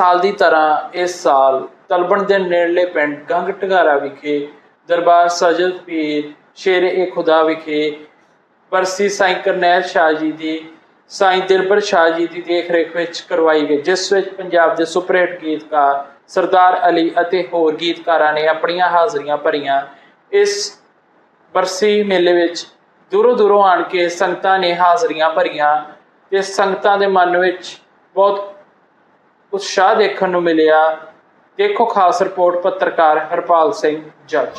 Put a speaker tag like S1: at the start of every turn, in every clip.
S1: ਸਾਲ ਦੀ ਤਰ੍ਹਾਂ ਇਸ ਸਾਲ ਤਲਬਣ ਦੇ ਨੇੜਲੇ ਪਿੰਡ ਗੰਗ ਢਗਾਰਾ ਵਿਖੇ ਦਰਬਾਰ ਸਜਦ ਪੀਰ ਸ਼ੇਰ ਏ ਖੁਦਾ ਵਿਖੇ ਬਰਸੀ ਸਾਈਂ ਕਰਨੈਲ ਸ਼ਾਹ ਜੀ ਦੀ, ਸਾਈਂ ਦਿਲਬਰ ਸ਼ਾਹ ਜੀ ਦੀ ਦੇਖ ਰੇਖ ਵਿੱਚ ਕਰਵਾਈ ਗਈ, ਜਿਸ ਵਿੱਚ ਪੰਜਾਬ ਦੇ ਸੁਪਰਹਿਟ ਗੀਤਕਾਰ ਸਰਦਾਰ ਅਲੀ ਅਤੇ ਹੋਰ ਗੀਤਕਾਰਾਂ ਨੇ ਆਪਣੀਆਂ ਹਾਜ਼ਰੀਆਂ ਭਰੀਆਂ। ਇਸ ਬਰਸੀ ਮੇਲੇ ਵਿੱਚ ਦੂਰੋਂ ਦੂਰੋਂ ਆਣ ਕੇ ਸੰਗਤਾਂ ਨੇ ਹਾਜ਼ਰੀਆਂ ਭਰੀਆਂ ਤੇ ਸੰਗਤਾਂ ਦੇ ਮਨ ਵਿੱਚ ਬਹੁਤ ਉਤਸ਼ਾਹ ਦੇਖਣ ਨੂੰ ਮਿਲਿਆ। ਦੇਖੋ ਖਾਸ ਰਿਪੋਰਟ ਪੱਤਰਕਾਰ ਹਰਪਾਲ ਸਿੰਘ ਜੱਜ।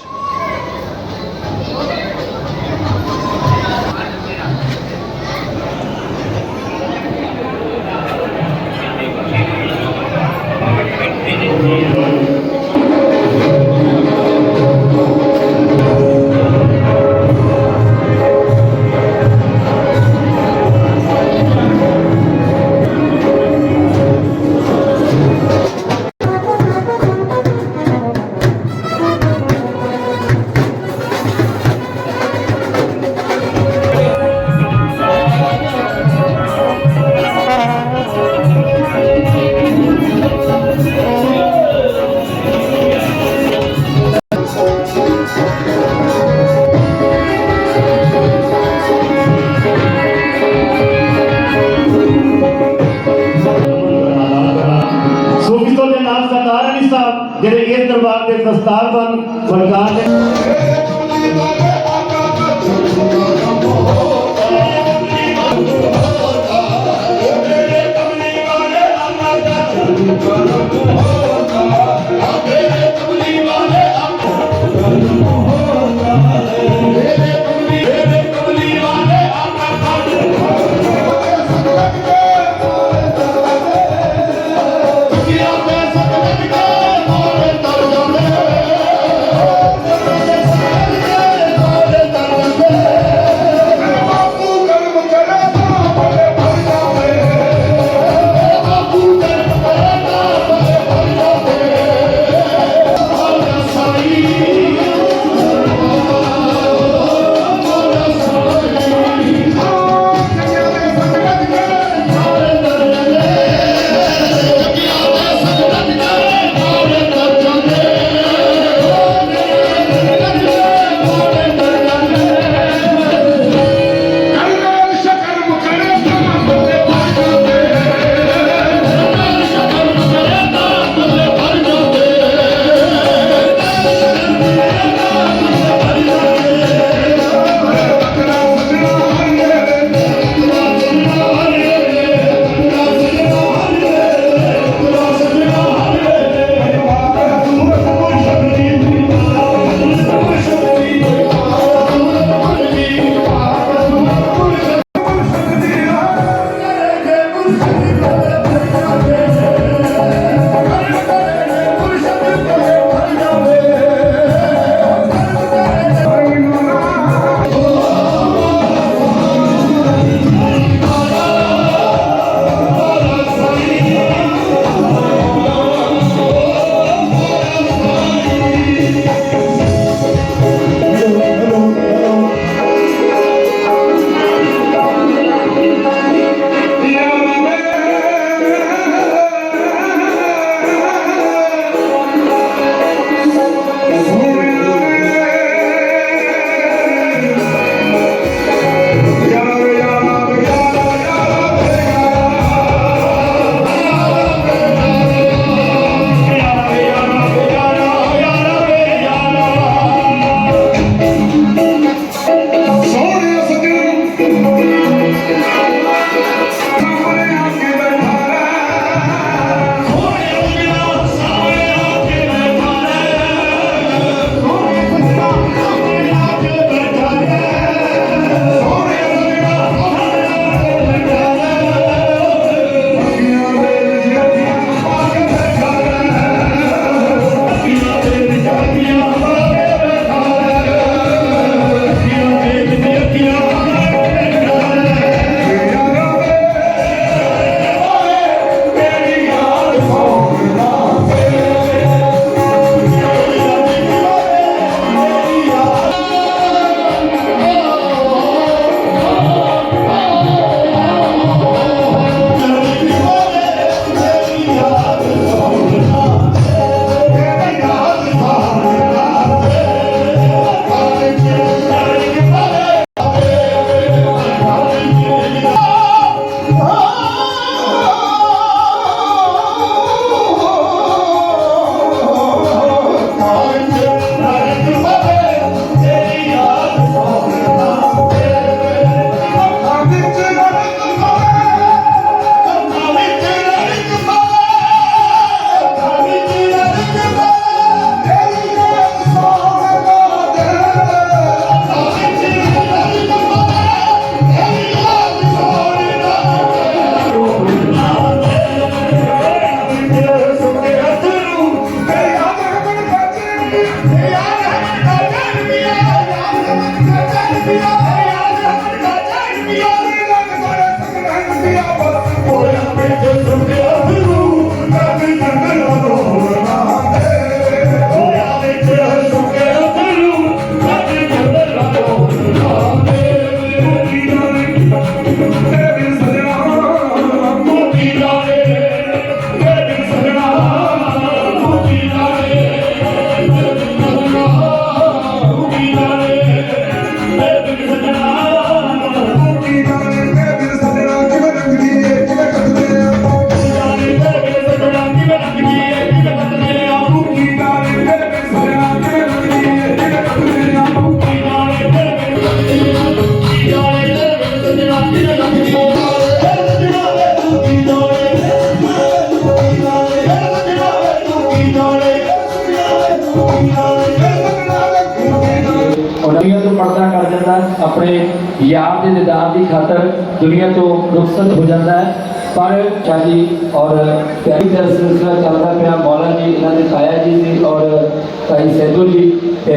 S2: ਪਿਆਰੀ ਦਾ ਸਿਲਸਿਲਾ ਚੱਲਦਾ ਪਿਆ। ਮੌਲਾ ਜੀ, ਇਹਨਾਂ ਦੇ ਤਾਇਆ ਜੀ ਸੀ ਔਰ ਤਾਈ ਸੈਦੂ ਜੀ, ਤੇ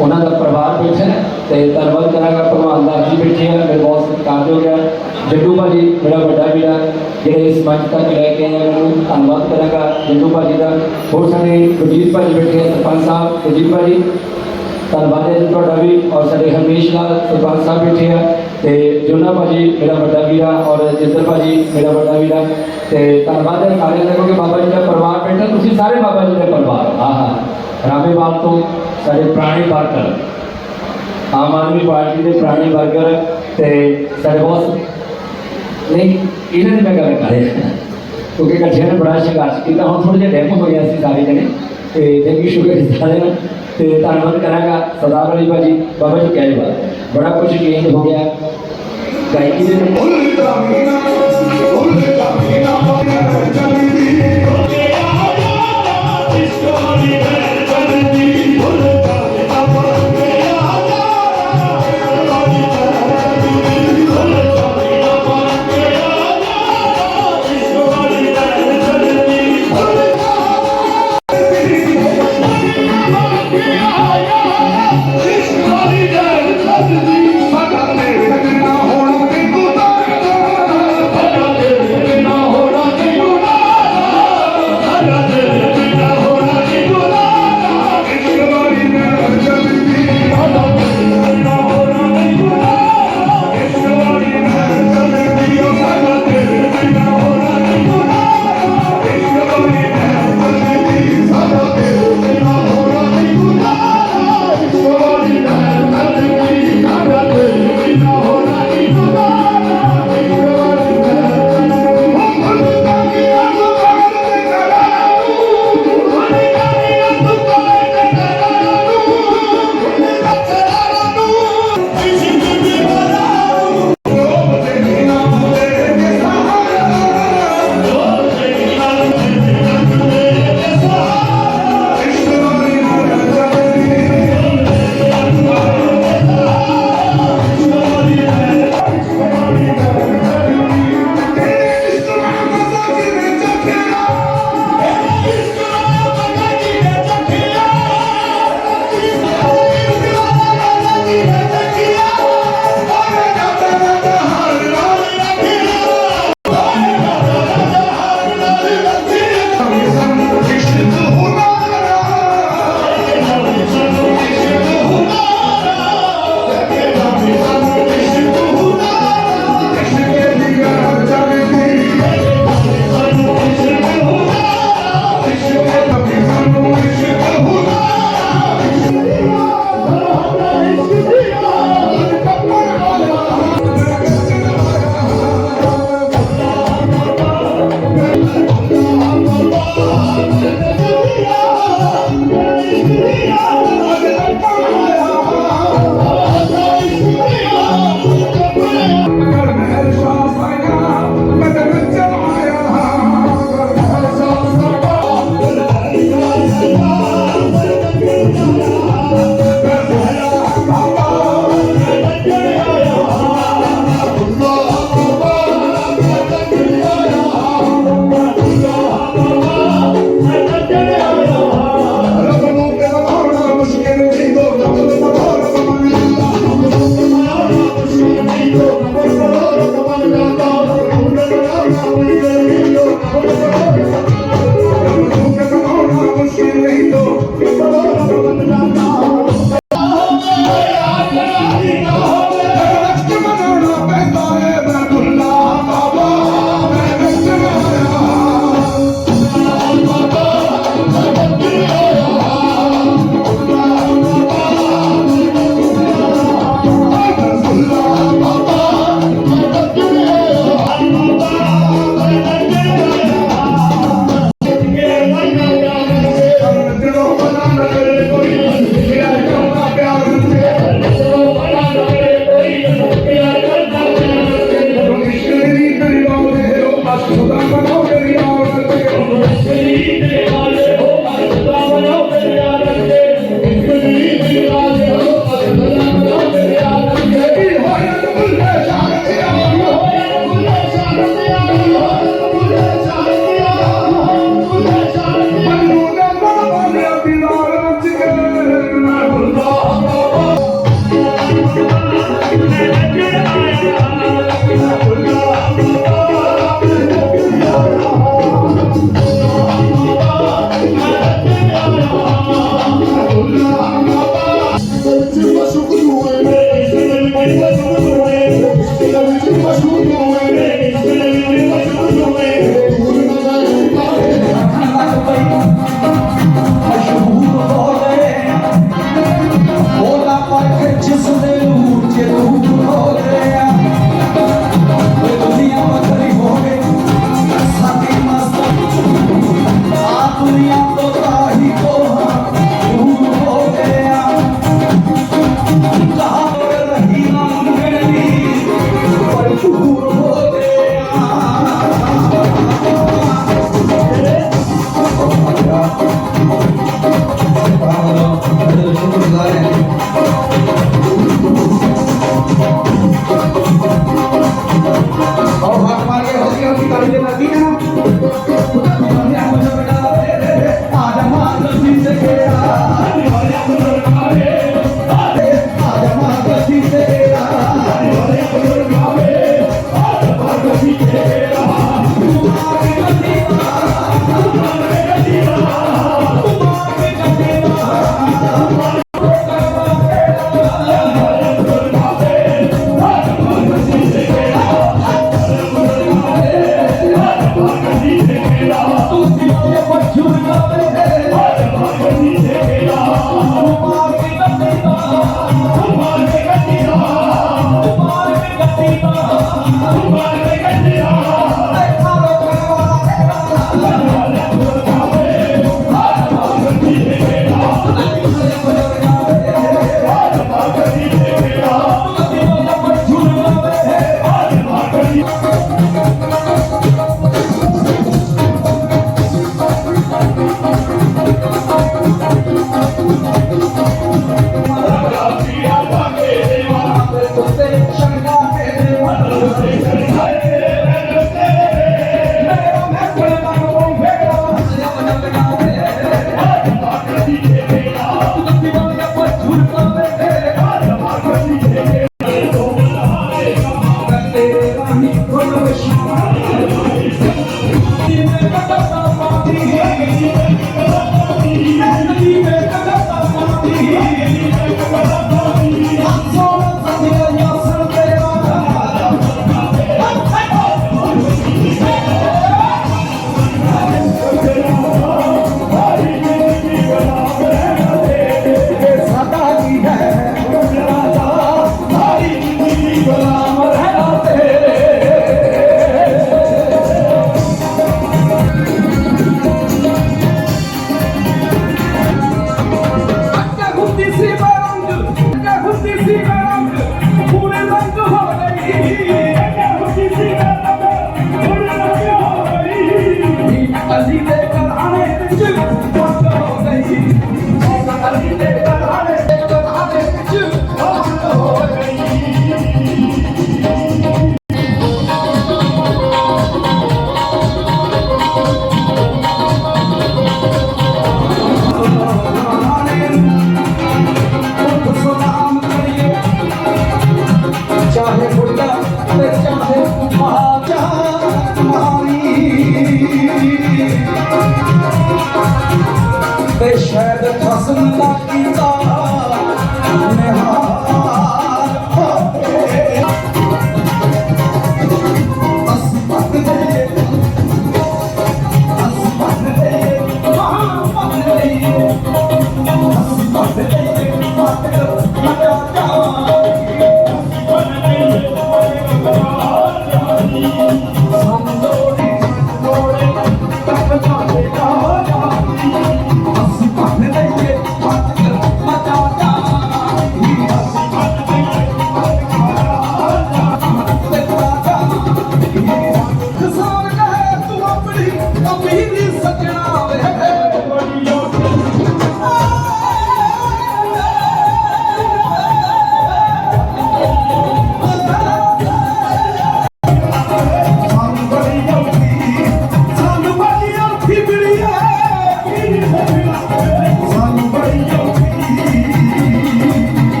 S2: ਉਹਨਾਂ ਦਾ ਪਰਿਵਾਰ ਬੈਠਾ ਹੈ। ਤੇ ਧੰਨਵਾਦ ਕਰਾਂਗਾ, ਭਗਵਾਨ ਦਾਸ ਜੀ ਬੈਠੇ ਆ। ਮੇਰੇ ਬਹੁਤ ਸਤਿਕਾਰ ਹੋ ਗਿਆ ਜੱਟੂ ਭਾਜੀ ਮੇਰਾ ਵੱਡਾ ਵੀਰਾ ਜਿਹੜੇ ਇਸ ਮੰਚ ਤੱਕ ਲੈ ਕੇ ਆਏ ਨੂੰ ਧੰਨਵਾਦ ਕਰਾਂਗਾ। ਜੱਟੂ ਭਾਜੀ ਦਾ ਹੋਰ ਸਾਡੇ ਵਜੀਰ ਭਾਜੀ ਬੈਠੇ ਆ, ਸਰਪੰਚ ਸਾਹਿਬ ਵਜੀਰ ਭਾਜੀ। ਧੰਨਵਾਦ ਹੈ ਜੀ ਤੁਹਾਡਾ ਵੀ। ਔਰ ਸਾਡੇ ਹਰਮੇਸ਼ ਨਾਲ ਸਰਪੰਚ ਸਾਹਿਬ ਬੈਠੇ ਆ। ਤੇ ਜੋਨਾ ਭਾਜੀ ਮੇਰਾ ਵੱਡਾ ਵੀਰਾ ਔਰ ਜਿੰਦਰ ਭਾਜੀ ਮੇਰਾ ਵੱਡਾ ਵੀਰਾ ਤੇ ਧੰਨਵਾਦ ਹੈ ਸਾਰਿਆਂ ਦਾ ਕਿਉਂਕਿ ਬਾਬਾ ਜੀ ਦਾ ਪਰਿਵਾਰ ਬੈਠਾ ਤੁਸੀਂ ਸਾਰੇ ਬਾਬਾ ਜੀ ਦਾ ਪਰਿਵਾਰ ਆਹਾ ਰਾਮੇਵਾਲ ਤੋਂ ਸਾਡੇ ਪੁਰਾਣੇ ਵਰਕਰ। ਆਮ ਆਦਮੀ ਪਾਰਟੀ ਦੇ ਪੁਰਾਣੇ ਵਰਕਰ ਤੇ ਸਾਡੇ ਬਹੁਤ ਨਹੀਂ, ਇਹਨਾਂ ਨੇ ਮੈਂ ਗੱਲ ਕਰ ਰਿਹਾ। ਕਿਉਂਕਿ ਇਕੱਠਿਆਂ ਨੇ ਬੜਾ ਸੰਘਰਸ਼ ਕੀਤਾ। ਹੁਣ ਥੋੜੇ ਜਿਹਾ ਡੈਮ ਹੋ ਗਿਆ ਸੀ ਸਾਰੇ ਜਣੇ। ਤੇ ਥੈਂਕ ਸ਼ੁਕਰ ਸਾਰਿਆਂ ਨੂੰ ਤੇ ਧੰਨਵਾਦ ਕਰਾਂਗਾ ਸਰਦਾਰ ਅਲੀ ਭਾਜੀ। ਬਾਬਾ ਜੀ ਕਹਿ ਬੜਾ ਕੁਝ ਚੇਂਜ ਹੋ ਗਿਆ।
S3: গাইছিলেন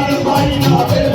S3: আমার বাড়ি না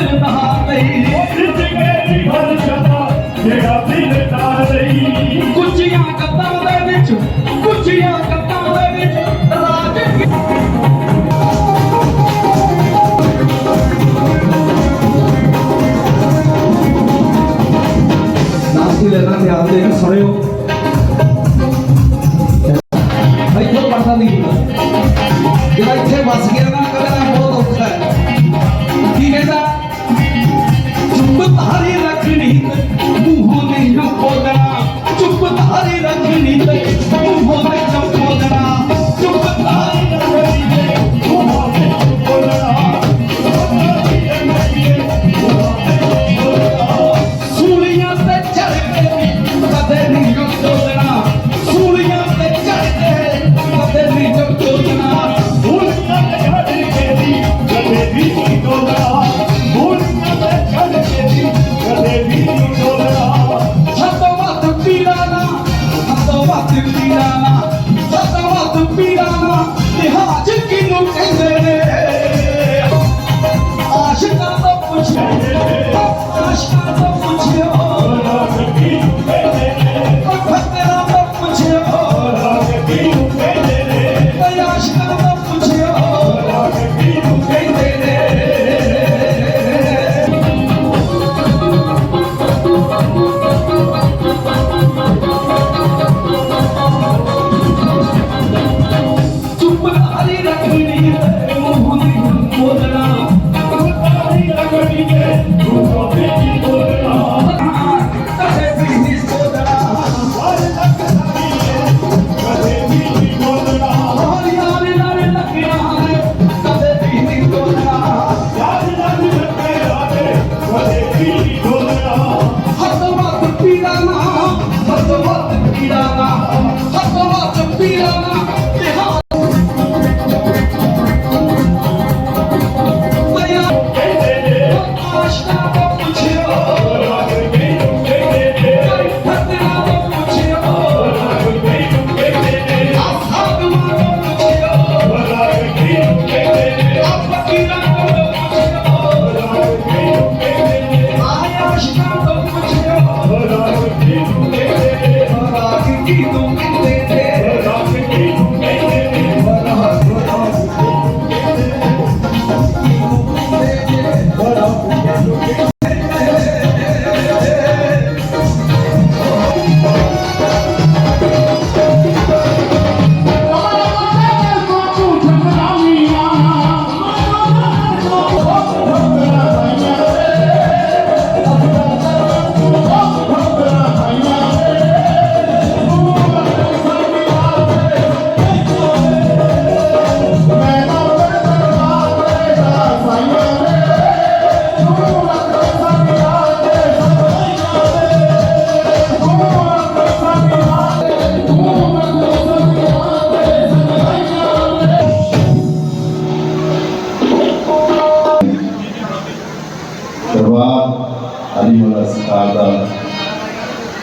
S4: பெருந்தாத்தை I'm gonna be there.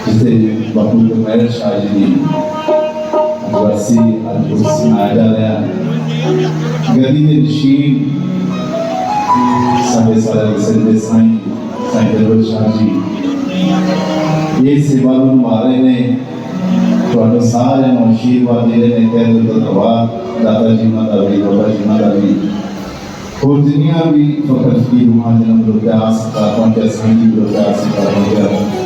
S4: ਜਿੱਥੇ ਬਾਪੂ ਜਮੈਰ ਸ਼ਾਹ ਜੀ ਦੀ ਵਰਸੀ ਅੱਜ ਉਸ ਮਨਾਇਆ ਜਾ ਰਿਹਾ ਹੈ ਗਦੀ ਦੇ ਨਸ਼ੀਨ ਸਾਡੇ ਸਾਰੇ ਸੰਦੇ ਸਾਈਂ ਸਾਈਂ ਦਰਬਾਰ ਸ਼ਾਹ ਜੀ ਇਹ ਸੇਵਾ ਨੂੰ ਮਾਰੇ ਨੇ ਤੁਹਾਨੂੰ ਸਾਰਿਆਂ ਨੂੰ ਆਸ਼ੀਰਵਾਦ ਦੇ ਰਹੇ ਨੇ ਕਹਿੰਦੇ ਤੋਂ ਦਰਬਾਰ ਦਾਦਾ ਜੀ ਮਾਂ ਦਾ ਵੀ ਬਾਬਾ ਜੀ ਮਾਂ ਦਾ ਵੀ ਹੋਰ ਜਿੰਨੀਆਂ ਵੀ ਫਕਰ ਕੀ ਰੂਹਾਂ ਜਨਮ ਦੇ ਅਭਿਆਸ ਦਾ ਪਹੁੰਚਿਆ ਸੰਗੀ ਦੇ ਅਭਿਆਸ ਦਾ ਪਹੁੰਚਿਆ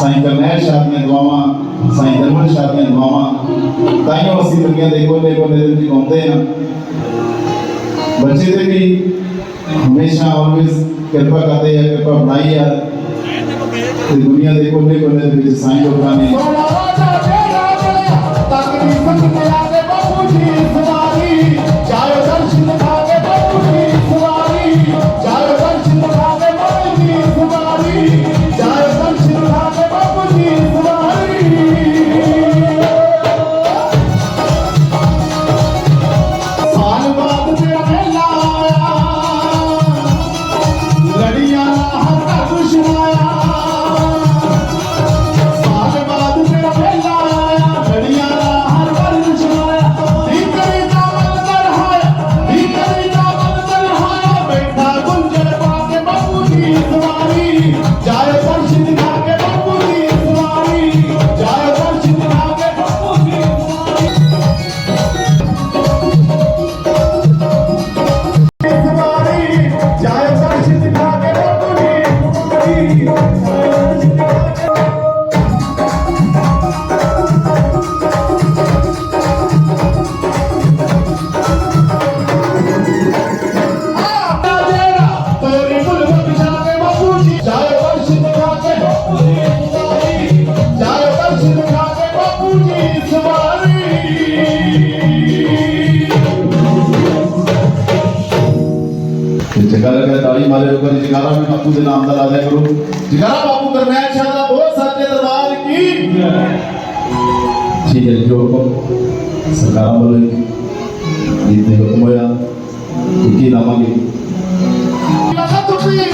S4: سائیں کرنیل شاہ نے
S5: دعاواں سائیں درمن شاہ نے دعاواں تائیوں اسی دنیا دے کولے کولے دل دی گھومدے ہاں بچے تے بھی ہمیشہ آلویز کرپا کرتے ہیں، کرپا بنائی ہے۔ تے دنیا دے کولے کولے دے وچ سائیں لوکاں نے تاکہ بھی سچ دے دے بابو جی Tiongkok, sekarang balik di Tiongkok Moya, di Kinamagi. Satu pilih,